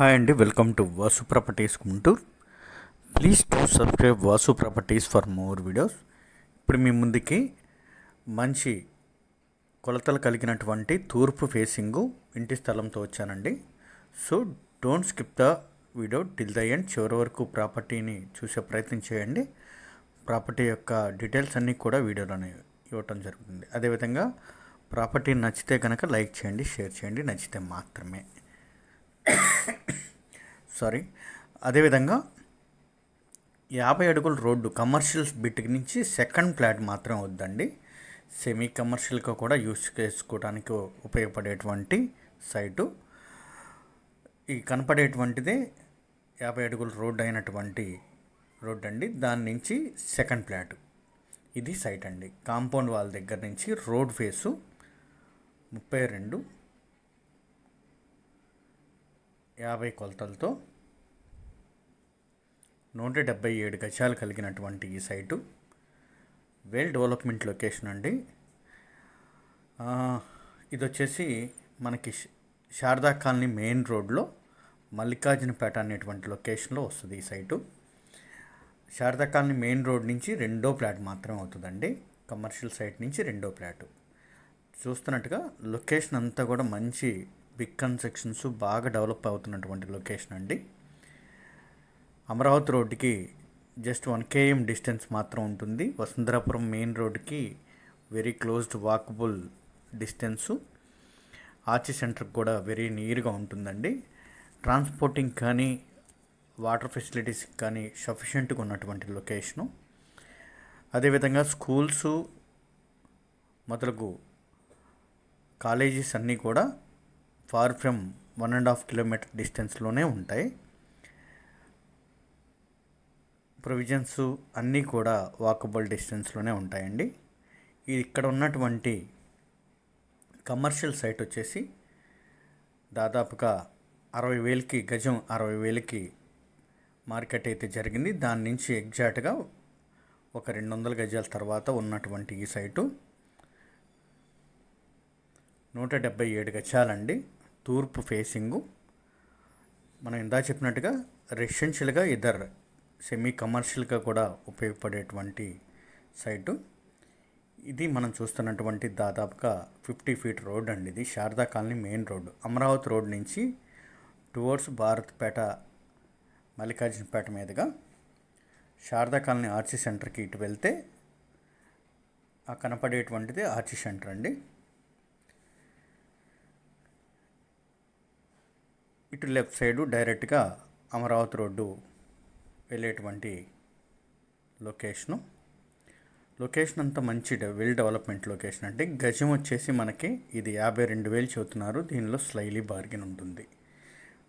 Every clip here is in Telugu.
హాయ్ అండి welcome to Vasu properties Guntur. Please to subscribe Vasu properties for more videos ఇప్పుడు మీ ముందుకి మంచి కొలతలు కలిగినటువంటి తూర్పు ఫేసింగ్ ఇంటి స్థలంతో వచ్చానండి. So don't skip the video till the end చివరి వరకు ప్రాపర్టీని చూసే ప్రయత్నం చేయండి. ప్రాపర్టీ యొక్క డీటెయిల్స్ అన్నీ కూడా వీడియోలోనే ఇవ్వటం జరుగుతుంది. అదేవిధంగా ప్రాపర్టీ నచ్చితే కనుక లైక్ చేయండి షేర్ చేయండి నచ్చితే మాత్రమే. సారీ. అదేవిధంగా యాభై అడుగుల రోడ్డు కమర్షియల్ బిట్ నుంచి సెకండ్ ఫ్లాట్ మాత్రం వద్దండి. సెమీ కమర్షియల్గా కూడా యూస్ చేసుకోవడానికి ఉపయోగపడేటువంటి సైటు. ఈ కనపడేటువంటిదే యాభై అడుగుల రోడ్డు అయినటువంటి రోడ్ అండి దాని నుంచి సెకండ్ ఫ్లాట్. ఇది సైట్ అండి కాంపౌండ్ వాల్ దగ్గర నుంచి రోడ్ ఫేసు ముప్పై రెండు యాభై కొలతలతో నూట డెబ్బై ఏడు గజాలు కలిగినటువంటి ఈ సైటు. వెల్ డెవలప్మెంట్ లొకేషన్ అండి. ఇది వచ్చేసి మనకి శారదా కాలనీ మెయిన్ రోడ్లో మల్లికార్జునపేట అనేటువంటి లొకేషన్లో వస్తుంది ఈ site. Sharada colony main road నుంచి రెండో ప్లాట్ మాత్రమే అవుతుందండి. కమర్షియల్ సైట్ నుంచి రెండో ప్లాటు చూస్తున్నట్టుగా లొకేషన్ అంతా కూడా మంచి బిగ్ కన్స్ట్రక్షన్స్ బాగా డెవలప్ అవుతున్నటువంటి లొకేషన్ అండి. అమరావతి రోడ్డుకి జస్ట్ వన్ కేఎం డిస్టెన్స్ మాత్రం ఉంటుంది. వసుంధరాపురం మెయిన్ రోడ్డుకి very closed walkable distance. Arch సెంటర్కి కూడా వెరీ నియర్గా ఉంటుందండి. ట్రాన్స్పోర్టింగ్ కానీ వాటర్ ఫెసిలిటీస్ కానీ సఫిషియెంట్గా ఉన్నటువంటి లొకేషను. అదేవిధంగా స్కూల్సు మొదలగు కాలేజెస్ అన్నీ కూడా far from one and half kilometer డిస్టెన్స్లోనే ఉంటాయి. ప్రొవిజన్స్ అన్నీ కూడా వాకబుల్ డిస్టెన్స్లోనే ఉంటాయండి. ఇక్కడ ఉన్నటువంటి కమర్షియల్ సైట్ వచ్చేసి దాదాపుగా అరవై వేలకి గజం అరవై వేలకి మార్కెట్ అయితే జరిగింది. దాని నుంచి ఎగ్జాక్ట్గా ఒక రెండు వందల గజాల తర్వాత ఉన్నటువంటి ఈ సైటు. నూట డెబ్బై ఏడు గజాలండి. తూర్పు ఫేసింగు. మనం ఇందా చెప్పినట్టుగా రెసిడెన్షియల్గా ఇద్దరు సెమీ కమర్షియల్గా కూడా ఉపయోగపడేటువంటి సైటు. ఇది మనం చూస్తున్నటువంటి దాదాపుగా ఫిఫ్టీ ఫీట్ రోడ్ అండి ఇది. Sharada colony main road Amaravati road నుంచి టువర్డ్స్ భారత్పేట మల్లికార్జునపేట మీదుగా శారదా కాలనీ ఆర్చి సెంటర్కి ఇటు వెళ్తే ఆ కనపడేటువంటిది ఆర్చి సెంటర్ అండి. ఇటు లెఫ్ట్ సైడు డైరెక్ట్గా అమరావతి రోడ్డు వెళ్ళేటువంటి లొకేషను. లొకేషన్ అంతా మంచి వెల్ డెవలప్మెంట్ లొకేషన్. అంటే గజం వచ్చేసి మనకి ఇది యాభై రెండు వేలు చెబుతున్నారు దీనిలో స్లైలీ బార్గెన్ ఉంటుంది.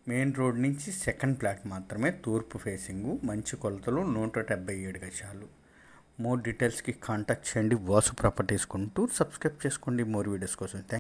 మెయిన్ రోడ్ నుంచి సెకండ్ ప్లాట్ మాత్రమే తూర్పు ఫేసింగు మంచి కొలతలు నూట డెబ్బై ఏడు గజాలు. మోర్ డీటెయిల్స్కి కాంటాక్ట్ చేయండి వాసు ప్రాపర్టీస్ కొంటూ సబ్స్క్రైబ్ చేసుకోండి మోర్ వీడియోస్ కోసం. థ్యాంక్